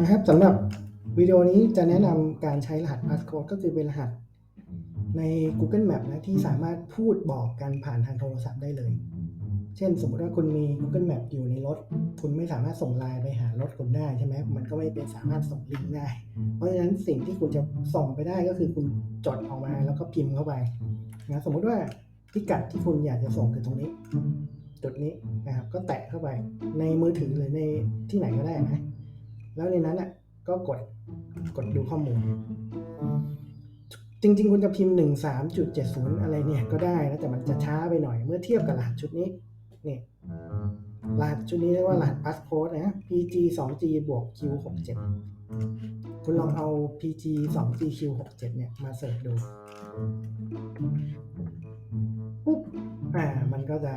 นะครับสำหรับวิดีโอนี้จะแนะนำการใช้รหัส passcode ก็คือเป็นรหัสใน Google Map นะที่สามารถพูดบอกกันผ่านทางโทรศัพท์ได้เลย เช่นสมมติว่าคุณมี Google Map อยู่ในรถ คุณไม่สามารถส่งไลน์ไปหารถคุณได้ใช่ไหมมันก็ไม่เป็นสามารถส่งลิงก์ได้ เพราะฉะนั้นสิ่งที่คุณจะส่งไปได้ก็คือคุณจดออกมาแล้วก็พิมพ์เข้าไปนะสมมติว่าพิกัดที่คุณอยากจะส่งคือตรงนี้ จุดนี้นะครับก็แตะเข้าไปในมือถือหรือในที่ไหนก็ได้นะ แล้วในนั้นอะก็กดกดดูข้อมูล จริง ๆ คุณจะพิมพ์ 1 3จุด70 อะไรเนี่ยก็ได้นะแต่มันจะช้าไปหน่อยเมื่อเทียบกับรหัสชุดนี้นี่รหัสชุดนี้เรียกว่ารหัส passcode นะ PG 2G บวก Q 6 7คุณลองเอา PG 2G Q 6 7เนี่ยมาเสิร์ชดูปุ๊บอ่า มันก็จะ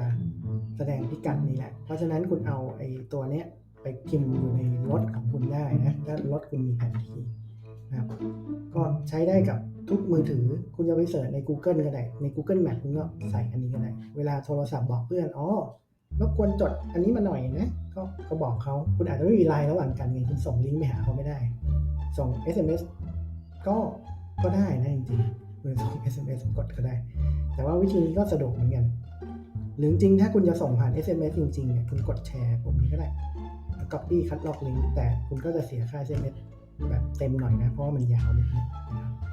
แสดงพิกัดนี้แหละ เพราะฉะนั้นคุณเอาไอ้ตัวเนี้ย ไปพิมพ์อยู่ในรถของคุณได้นะถ้ารถคุณมีแผนที่นะครับก็ใช้ได้กับทุกมือถือคุณจะไปเสิร์ชใน Google ก็ได้ใน Google Map คุณก็ใส่อันนี้ก็ได้ เวลาโทรศัพท์บอกเพื่อนอ๋อรบกวนจดอันนี้มาหน่อยนะก็ก็บอกเขาคุณอาจจะไม่มีไลน์ระหว่างกันไงคุณส่งลิงก์ไปหาเขาไม่ได้ ส่ง SMS ก็ก็ได้นะจริงๆคุณส่ง SMS กดก็ได้ แต่ว่าวิธีนี้ก็สะดวกเหมือนกัน หรือจริงถ้าคุณจะส่งผ่าน SMS จริงๆเนี่ยคุณกดแชร์ผมนี้ก็ได้ copy คัดลอกลิงก์แต่คุณก็จะเสียค่า SMS แบบเต็มหน่อยนะ เพราะว่ามันยาวนิดนึงนะครับ